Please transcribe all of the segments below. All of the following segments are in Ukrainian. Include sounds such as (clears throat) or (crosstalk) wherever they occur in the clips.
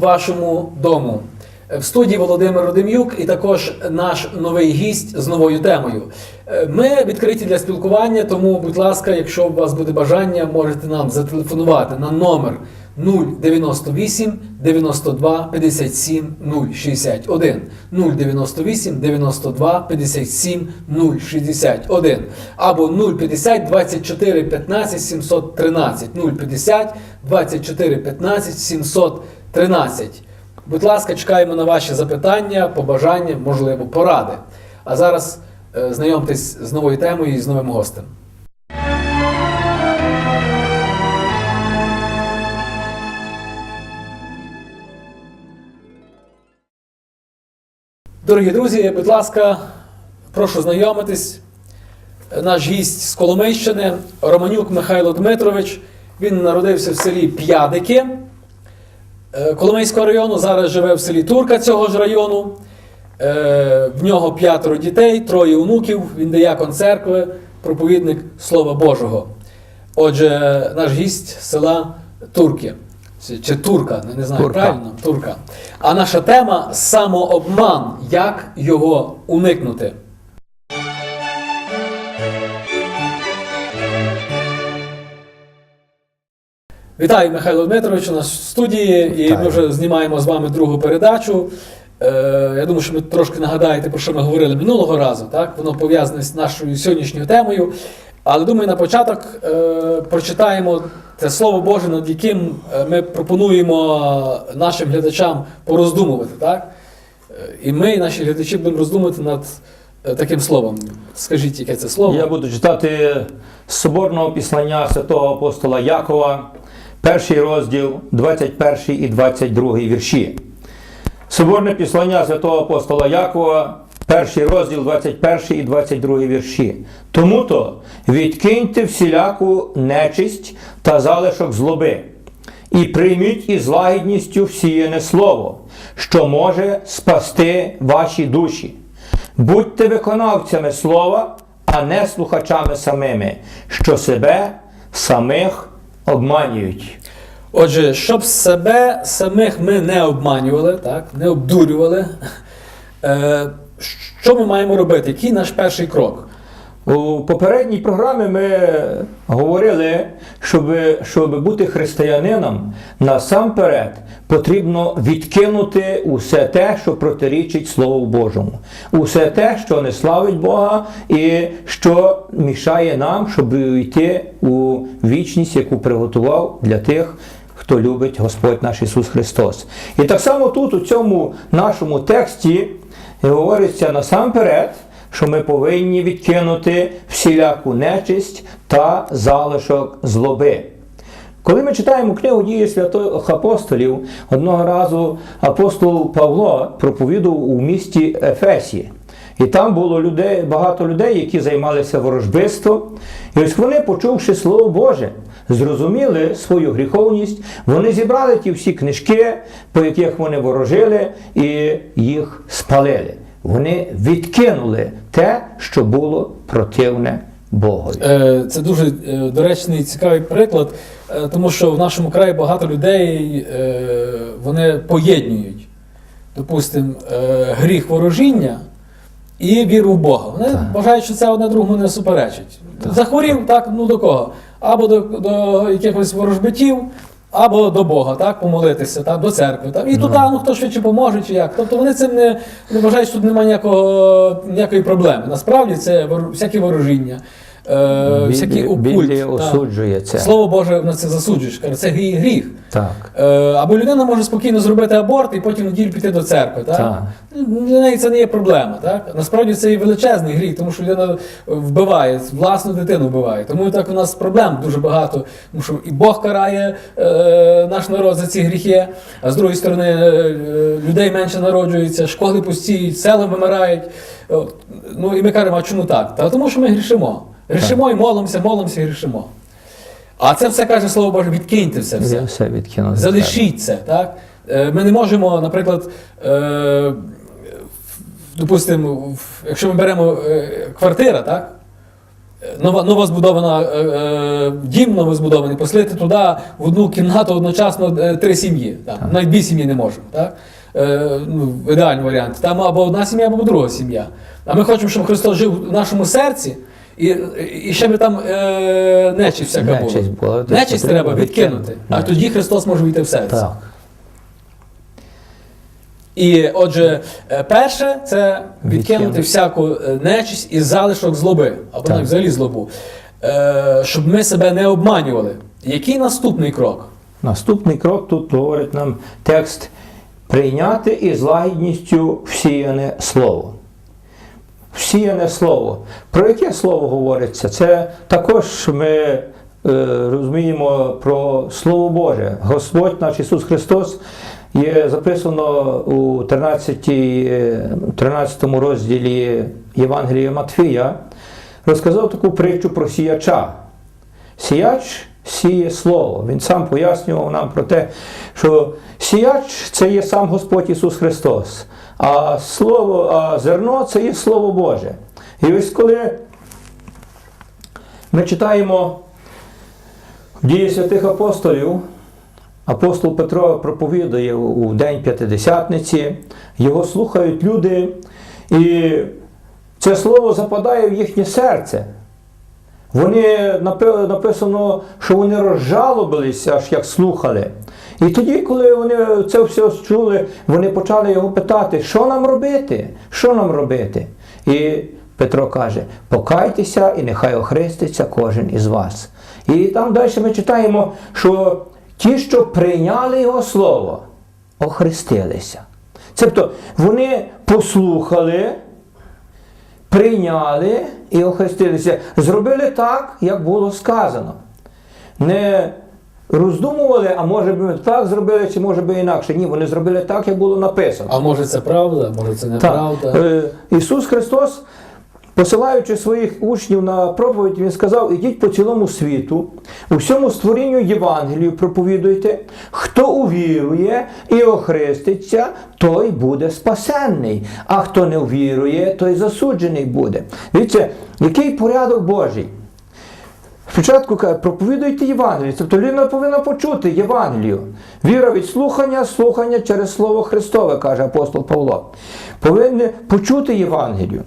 Вашому дому. В студії Володимир Родим'юк і також наш новий гість з новою темою. Е, Ми відкриті для спілкування, тому, будь ласка, якщо у вас буде бажання, можете нам зателефонувати на номер 098 92 57 061 098 92 57 061 або 050 24 15 713 050 24 15 713. Будь ласка, чекаємо на ваші запитання, побажання, можливо, поради. А зараз е, знайомтесь з новою темою і з новим гостем. Дорогі друзі, будь ласка, прошу знайомитись. Наш гість з Коломийщини Романюк Михайло Дмитрович. Він народився в селі П'ядики Коломийського району. Зараз живе в селі Турка цього ж району. Е, В нього п'ятеро дітей, троє онуків. Він диякон церкви, проповідник Слова Божого. Отже, наш гість села Турки. Чи- Турка, не знаю Турка. правильно. Турка. А наша тема самообман. Як його уникнути? Вітаю, Михайло Дмитрович, у нас в студії, і Вітаю. ми вже знімаємо з вами другу передачу. Е, я думаю, що ви трошки нагадаєте, про що ми говорили минулого разу. Так? Воно пов'язане з нашою сьогоднішньою темою. Але думаю, на початок е, прочитаємо це Слово Боже, над яким е, ми пропонуємо нашим глядачам пороздумувати. Так? Е, І ми, наші глядачі, будемо роздумувати над е, таким словом. Скажіть, яке це слово? Я буду читати з соборного післання святого апостола Якова, перший розділ, 21 і 22 вірші. Соборне післання святого апостола Якова, перший розділ, 21 і 22 вірші. Тому-то відкиньте всіляку нечисть та залишок злоби, і прийміть із лагідністю всіяне слово, що може спасти ваші душі. Будьте виконавцями слова, а не слухачами самими, що себе самих обманюють. Отже, щоб себе самих ми не обманювали, так, не обдурювали, е, що ми маємо робити? Який наш перший крок? У попередній програмі ми говорили, щоб, щоб бути християнином, насамперед потрібно відкинути усе те, що протирічить Слову Божому, усе те, що не славить Бога, і що мішає нам, щоб йти у вічність, яку приготував для тих. Хто любить Господь наш Ісус Христос. І так само тут, у цьому нашому тексті, говориться насамперед, що ми повинні відкинути всіляку нечисть та залишок злоби. Коли ми читаємо книгу дії святих апостолів, одного разу апостол Павло проповідував у місті Ефесі. І там було людей, багато людей, які займалися ворожбистом. І ось вони, почувши Слово Боже, зрозуміли свою гріховність, вони зібрали ті всі книжки, по яких вони ворожили, і їх спалили. Вони відкинули те, що було противне Богові. Е, Це дуже е, доречний цікавий приклад, е, тому що в нашому краї багато людей вони поєднують, допустимо, гріх ворожіння і віру в Бога. Вони Так. вважають, що це одне другому не суперечить. Захворів, так, ну до кого? Або до, до якихось ворожбитів, або до Бога, так, помолитися, так, до церкви. Так. І туди, ну хто швидше поможе, чи як. Тобто вони цим не, не вважають, що тут немає ніякого, ніякої проблеми. Насправді це всякі ворожіння. Е, всякі окульт, осуджує це. Слово Боже на це засуджуєш. Каже, це гріх. гріх. Так. Е, або людина може спокійно зробити аборт і потім неділю піти до церкви. Так? Так. Для неї це не є проблема. Так? Насправді це і величезний гріх, тому що людина вбиває, власну дитину вбиває. Тому так у нас проблем дуже багато. Тому що і Бог карає е, наш народ за ці гріхи, а з другої сторони, е, людей менше народжується, школи пустіють, села вимирають. От. Ну і ми кажемо, а чому так? Та тому що ми грішимо. Грішимо і молимося, молимося і грішимо. А це все каже Слово Боже, відкиньте все. Я все відкинув. Залишіть це, так? Е, Ми не можемо, наприклад, е, допустимо, якщо ми беремо е, квартира, так? нова, нова збудована е, е, дім новозбудований, поселити туди в одну кімнату одночасно три сім'ї. Там, навіть дві сім'ї не можемо. Так? Е, ну, ідеальний варіант. Там або одна сім'я, або друга сім'я. А ми хочемо, щоб Христос жив в нашому серці. І, і ще би там е, нечість всяка була. Нечисть була, то Нечисть треба треба відкинути. А тоді Христос може війти в серце. Так. І отже, е, перше це відкинути Відкинути. всяку е, нечисть і залишок злоби, або Так. навіть взагалі злобу, Е, щоб ми себе не обманювали. Який наступний крок? Наступний крок тут говорить нам текст прийняти із лагідністю всіяне слово. Всіяне слово. Про яке слово говориться? Це також ми е, розуміємо про Слово Боже. Господь наш Ісус Христос є записано у 13, е, 13 розділі Євангелія Матфія, розказав таку притчу про сіяча. Сіяч сіє слово. Він сам пояснював нам про те, що сіяч це є сам Господь Ісус Христос, а слово, а зерно це є Слово Боже. І ось коли ми читаємо дії святих апостолів, апостол Петро проповідує у день П'ятидесятниці, його слухають люди, і це слово западає в їхнє серце. Вони написано, що вони розжалобилися, аж як слухали. І тоді, коли вони це все чули, вони почали його питати, що нам робити? Що нам робити? І Петро каже: покайтеся і нехай охреститься кожен із вас. І там далі ми читаємо, що ті, що прийняли його слово, охрестилися. Тобто вони послухали, прийняли і охрестилися. Зробили так, як було сказано. Не роздумували, а може би так зробили, чи може би інакше. Ні, вони зробили так, як було написано. А може це правда, може це неправда. Так. Ісус Христос, посилаючи своїх учнів на проповідь, Він сказав: ідіть по цілому світу, у всьому створінню Євангелію проповідуйте, хто увірує і охреститься, той буде спасенний, а хто не увірує, той засуджений буде. Дивіться, який порядок Божий. Спочатку каже, проповідуйте Євангелію. Тобто людина повинна почути Євангелію. Віра від слухання, слухання через Слово Христове, каже апостол Павло. Повинні почути Євангелію,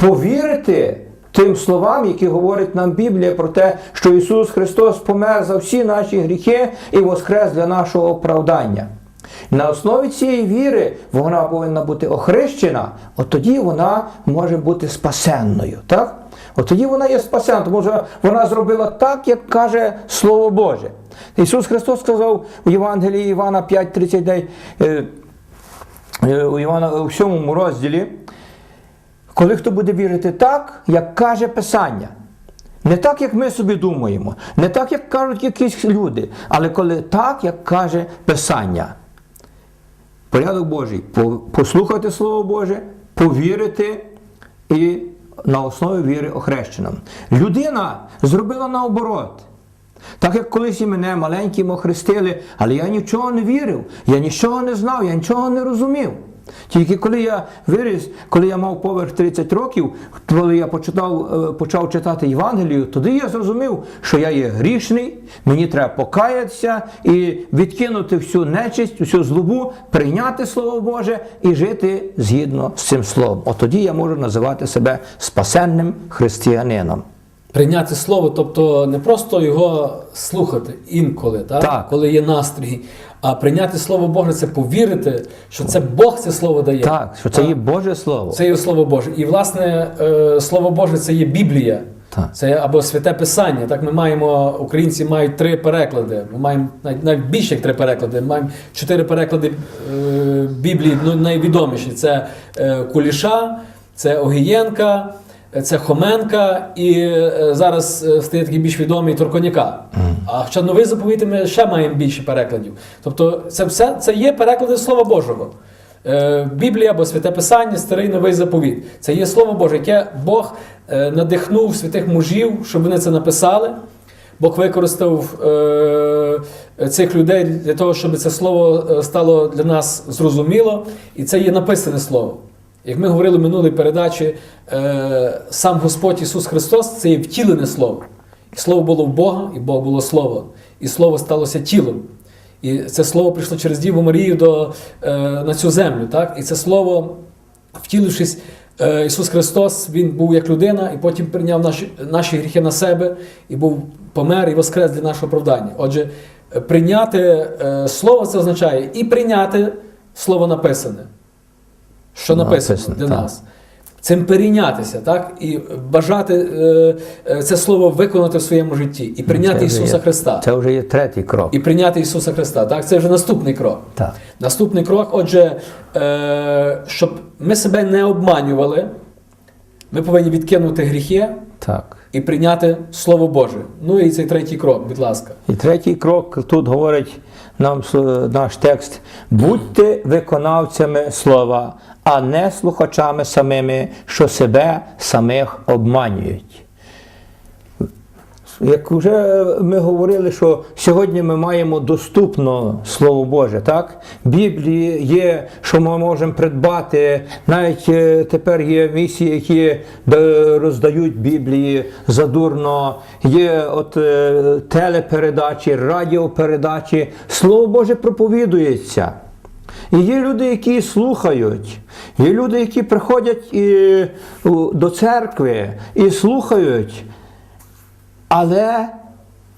повірити тим словам, які говорить нам Біблія про те, що Ісус Христос помер за всі наші гріхи і воскрес для нашого оправдання. На основі цієї віри вона повинна бути охрещена, от тоді вона може бути спасенною. Так? От тоді вона є спасенна, тому що вона зробила так, як каже Слово Боже. Ісус Христос сказав у Євангелії Івана 5,39, е, е, у Івана у 7 розділі, коли хто буде вірити так, як каже Писання. Не так, як ми собі думаємо, не так, як кажуть якісь люди, але коли так, як каже Писання. Порядок Божий. Послухати Слово Боже, повірити і на основі віри охрещеним. Людина зробила наоборот. Так як колись і мене маленьким охрестили, але я нічого не вірив, я нічого не знав, я нічого не розумів. Тільки коли я виріс, коли я мав поверх 30 років, коли я почитав, е, почав читати Євангелію, тоді я зрозумів, що я є грішний, мені треба покаятися і відкинути всю нечисть, всю злобу, прийняти Слово Боже і жити згідно з цим словом. От тоді я можу називати себе спасенним християнином. Прийняти слово, тобто не просто його слухати інколи, так? Так. коли є настрій, а прийняти слово Боже це повірити, що це Бог це слово дає. Так, що це є Боже Слово. Це є слово Боже. І власне е, слово Боже це є Біблія. Так. Це або святе писання. Так ми маємо, українці мають три переклади. Ми маємо навіть, навіть більше як три переклади. Ми маємо чотири переклади е, Біблії, ну найвідоміші. Це е, Куліша, це Огієнка, це Хоменка і е, зараз е, стає такий більш відомий Торконяка. А хоча новий заповіт ми ще маємо більше перекладів. Тобто це все це є переклади Слова Божого. Е, Біблія або Святе Писання, старий новий заповіт. Це є Слово Боже, яке Бог надихнув святих мужів, щоб вони це написали. Бог використав е, цих людей для того, щоб це слово стало для нас зрозуміло, і це є написане слово. Як ми говорили в минулій передачі, е, сам Господь Ісус Христос це є втілене Слово. І Слово було в Бога, і Бог було Слово. І Слово сталося тілом. І це слово прийшло через Діву Марію до, е, на цю землю. Так? І це слово, втілившись, е, Ісус Христос, Він був як людина, і потім прийняв наші, наші гріхи на себе, і був помер і воскрес для нашого оправдання. Отже, прийняти слово це означає і прийняти слово написане, що написано, Написане, для так. нас. Цим перейнятися, так? І бажати е, е, це слово виконати в своєму житті, і прийняти Це Ісуса є- Христа. Це вже є третій крок. І прийняти Ісуса Христа. Так? Це вже наступний крок. Так. Наступний крок, отже, е, щоб ми себе не обманювали, ми повинні відкинути гріхи так. і прийняти Слово Боже. Ну і цей третій крок, будь ласка. І третій крок тут говорить нам наш текст: будьте виконавцями слова, а не слухачами самими, що себе самих обманюють. Як вже ми говорили, що сьогодні ми маємо доступно Слово Боже, так? Біблії є, що ми можемо придбати. Навіть е, тепер є місії, які роздають Біблії задурно. Є от е, телепередачі, радіопередачі. Слово Боже проповідується. І є люди, які слухають, є люди, які приходять і, до церкви і слухають але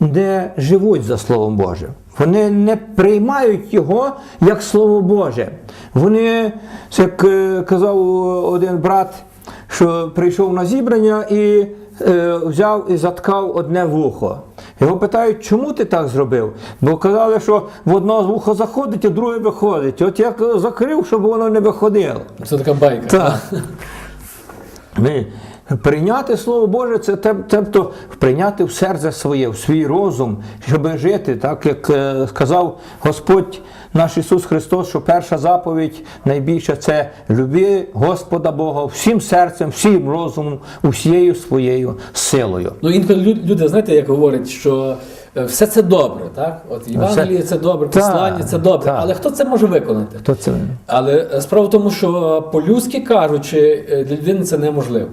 не живуть за Словом Божим. Вони не приймають його як Слово Боже. Вони, як е, казав один брат, що прийшов на зібрання і е, взяв і заткав одне вухо. Його питають, чому ти так зробив? Бо казали, що в одно вухо заходить, а друге виходить. От як закрив, щоб воно не виходило. Це така байка. Так. Ми, прийняти Слово Боже, це тобто прийняти в серце своє, в свій розум, щоб жити, так як е, сказав Господь наш Ісус Христос, що перша заповідь найбільша це люби Господа Бога всім серцем, всім розумом, усією своєю силою. Ну інколи люди, знаєте, як говорять, що е, все це добре, так? От Євангеліє це добре, послання це добре. так. Але хто це може виконати? То це Але е, справа в тому, що по-людськи кажучи, е, для людини це неможливо.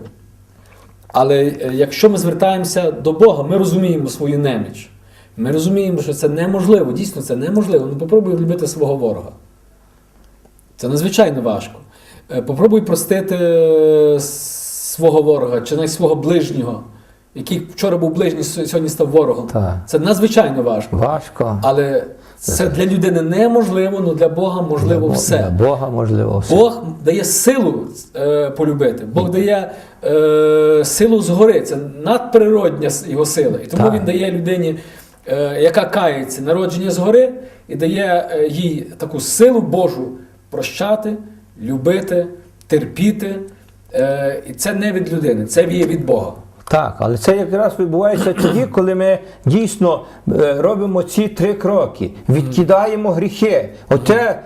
Але якщо ми звертаємося до Бога, ми розуміємо свою неміч. Ми розуміємо, що це неможливо, дійсно це неможливо. Ну попробуй любити свого ворога. Це надзвичайно важко. Е, Попробуй простити е, свого ворога чи навіть свого ближнього, який вчора був ближній, сьогодні став ворогом. Так. Це надзвичайно важко. важко. Але це для людини неможливо, але для Бога можливо Для все. Бога можливо все. Бог дає силу е, полюбити. Бог дає е, силу згори. Це надприродня його сила. І тому Так. він дає людині, яка кається, народження згори, і дає е, їй таку силу Божу прощати, любити, терпіти. Е, і це не від людини, це є від Бога. Так, але це якраз відбувається тоді, коли ми дійсно е, робимо ці три кроки, відкидаємо гріхи. Оте,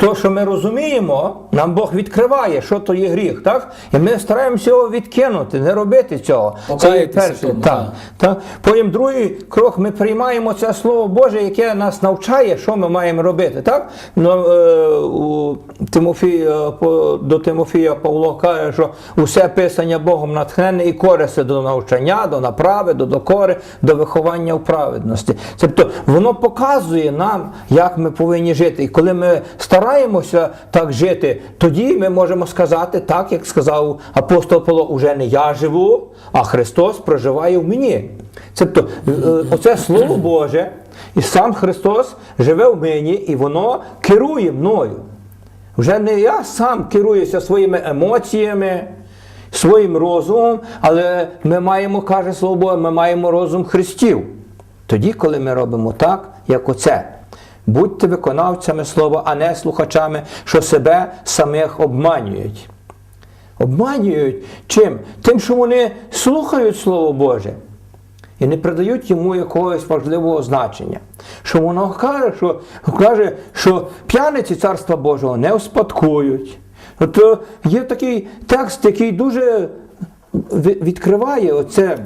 то, що ми розуміємо, нам Бог відкриває, що то є гріх, так? І ми стараємося його відкинути, не робити цього. Це є перший. Так, так. Потім другий крок, ми приймаємо це Слово Боже, яке нас навчає, що ми маємо робити. Так? Ну, е, у Тимофія, до Тимофія Павло каже, що усе писання Богом натхнене і користе до навчання, до направи, до докори, до виховання в праведності. Тобто воно показує нам, як ми повинні жити. І коли ми стараємося так жити, тоді ми можемо сказати, так як сказав апостол Павло, уже не я живу, а Христос проживає в мені. Тобто, е, оце Слово Боже, і сам Христос живе в мені, і воно керує мною. Вже не я сам керуюся своїми емоціями, своїм розумом, але ми маємо, каже Слово Боже, ми маємо розум Христів. Тоді, коли ми робимо так, як оце. Будьте виконавцями слова, а не слухачами, що себе самих обманюють. Обманюють чим? Тим, що вони слухають Слово Боже і не придають йому якогось важливого значення. Що воно каже, що, каже, що п'яниці Царства Божого не успадкують. От є такий текст, який дуже відкриває оце.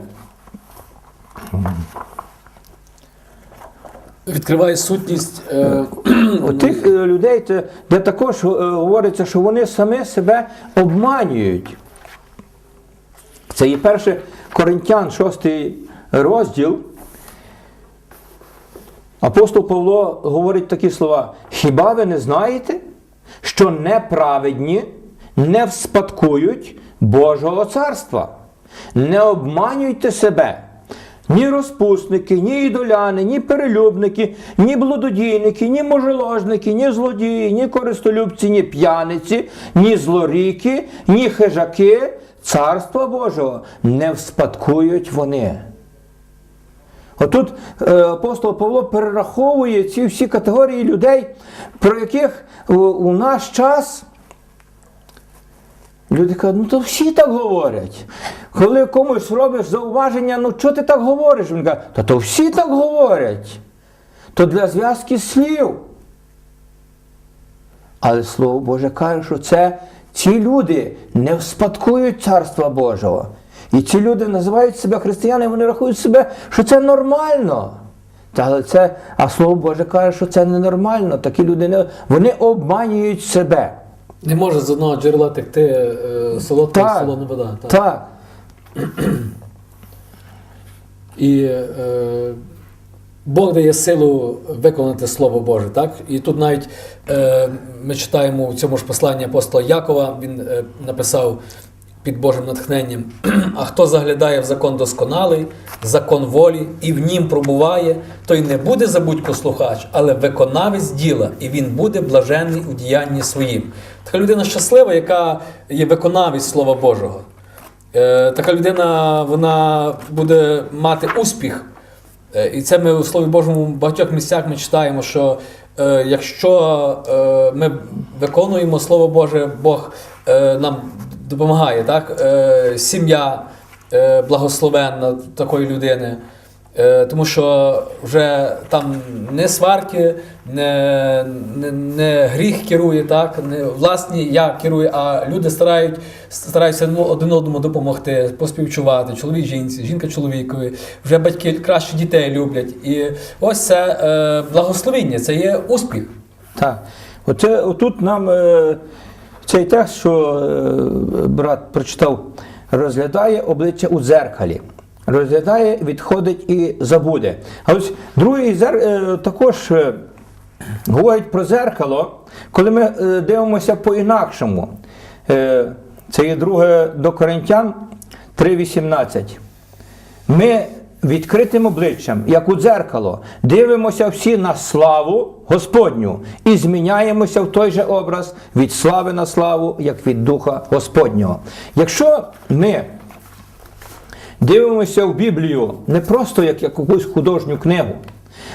Відкриває сутність. Е, (clears throat) тих е, людей, де також е, говориться, що вони самі себе обманюють. Це є перше Коринтян, 6 розділ. Апостол Павло говорить такі слова: Хіба ви не знаєте, що неправедні не вспадкують Божого царства? Не обманюйте себе. Ні розпусники, ні ідоляни, ні перелюбники, ні блудодійники, ні можеложники, ні злодії, ні користолюбці, ні п'яниці, ні злоріки, ні хижаки царства Божого не вспадкують вони. Отут е, апостол Павло перераховує ці всі категорії людей, про яких у, наш час люди кажуть, ну то всі так говорять. Коли комусь робиш зауваження, ну чого ти так говориш? Він каже, та то всі так говорять. То для зв'язки слів. Але Слово Боже каже, що це ці люди не вспадкують Царства Божого. І ці люди називають себе християнами, вони рахують себе, що це нормально. Та, це, а Слово Боже каже, що це ненормально. Такі люди не, вони обманюють себе. не може з одного джерела текти е, солодка і солона вода. Так. Так. І е, Бог дає силу виконати Слово Боже. Так? І тут навіть е, ми читаємо в цьому ж посланні апостола Якова, він е, написав під Божим натхненням: (clears throat) А хто заглядає в закон досконалий, закон волі, і в нім пробуває, той не буде забудько слухач, але виконавець діла, і він буде блаженний у діянні своїм. Така людина щаслива, яка є виконавець Слова Божого. Е, така людина вона буде мати успіх. Е, І це ми у Слові Божому в багатьох місцях ми читаємо, що е, якщо е, ми виконуємо Слово Боже, Бог е, нам допомагає, так? Е, сім'я е, благословенна такої людини. Е, тому що вже там не сварки, не, не, не гріх керує, так, не власні я керую, а люди старають, стараються один одному допомогти, поспівчувати, чоловік жінці, жінка чоловікові, вже батьки краще дітей люблять. І ось це е, благословіння, це є успіх. Так. Оце, отут нам е, цей текст, що е, брат прочитав, розглядає обличчя у дзеркалі. Розглядає, відходить і забуде. А ось другий зер, е, також е, говорить про зеркало, коли ми дивимося по-інакшому. Це є друге до Коринтян 3.18. Ми відкритим обличчям, як у дзеркало, дивимося всі на славу Господню і зміняємося в той же образ від слави на славу, як від Духа Господнього. Якщо ми дивимося в Біблію не просто як якусь художню книгу,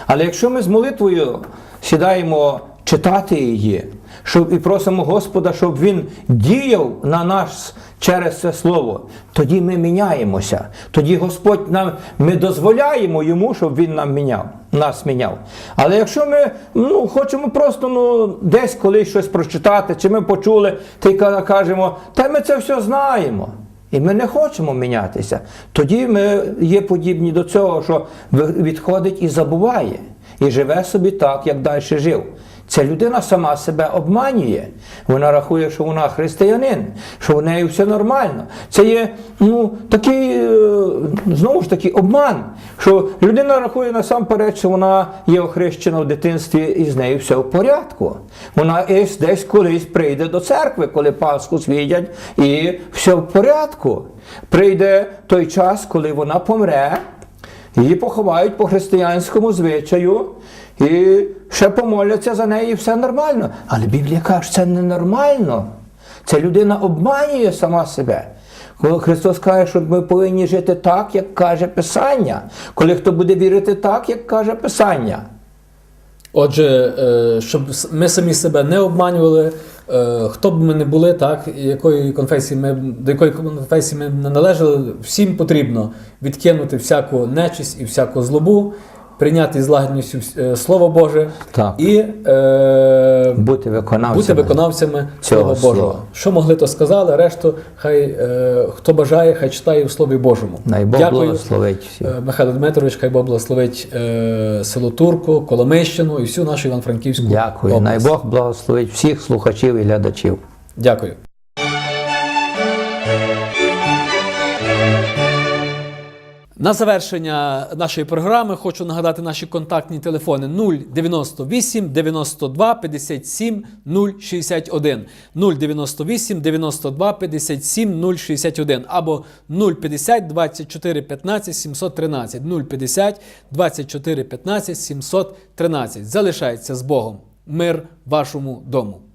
але якщо ми з молитвою сідаємо читати її, щоб і просимо Господа, щоб Він діяв на нас через це слово, тоді ми міняємося. Тоді Господь нам ми дозволяємо йому, щоб Він нам міняв, нас міняв. Але якщо ми ну, хочемо просто ну, десь колись щось прочитати, чи ми почули, й кажемо, та ми це все знаємо. І ми не хочемо мінятися. Тоді ми є подібні до цього, що відходить і забуває, і живе собі так, як далі жив. Ця людина сама себе обманює. Вона рахує, що вона християнин, що в неї все нормально. Це є ну, такий, е, знову ж таки, обман, що людина рахує насамперед, що вона є охрещена в дитинстві і з нею все в порядку. Вона десь колись прийде до церкви, коли Пасху свідять, і все в порядку. Прийде той час, коли вона помре, Її поховають по християнському звичаю і ще помоляться за неї, і все нормально. Але Біблія каже, це ненормально. Ця людина обманює сама себе. Коли Христос каже, що ми повинні жити так, як каже Писання. Коли хто буде вірити так, як каже Писання. Отже, е, щоб ми самі себе не обманювали, е, хто б ми не були, так, якої конфесії ми, до якої конфесії ми не належали, всім потрібно відкинути всяку нечисть і всяку злобу прийняти з лагідністю е, Слово Боже Так. і е, Бути виконавцями. бути виконавцями цього Слова Божого. слова. Що могли, то сказали, решту хай е, хто бажає, хай читає в Слові Божому. Най Бог Дякую. благословить всіх. Е, Михайло Дмитрович, хай Бог благословить е, село Турку, Коломищину і всю нашу Іван-Франківську Дякую. Най. Бог благословить всіх слухачів і глядачів. Дякую. На завершення нашої програми хочу нагадати наші контактні телефони 098 92 57 061 098 92 57 061 або 050 24 15 713 050 24 15 713. Залишайтеся з Богом. Мир вашому дому.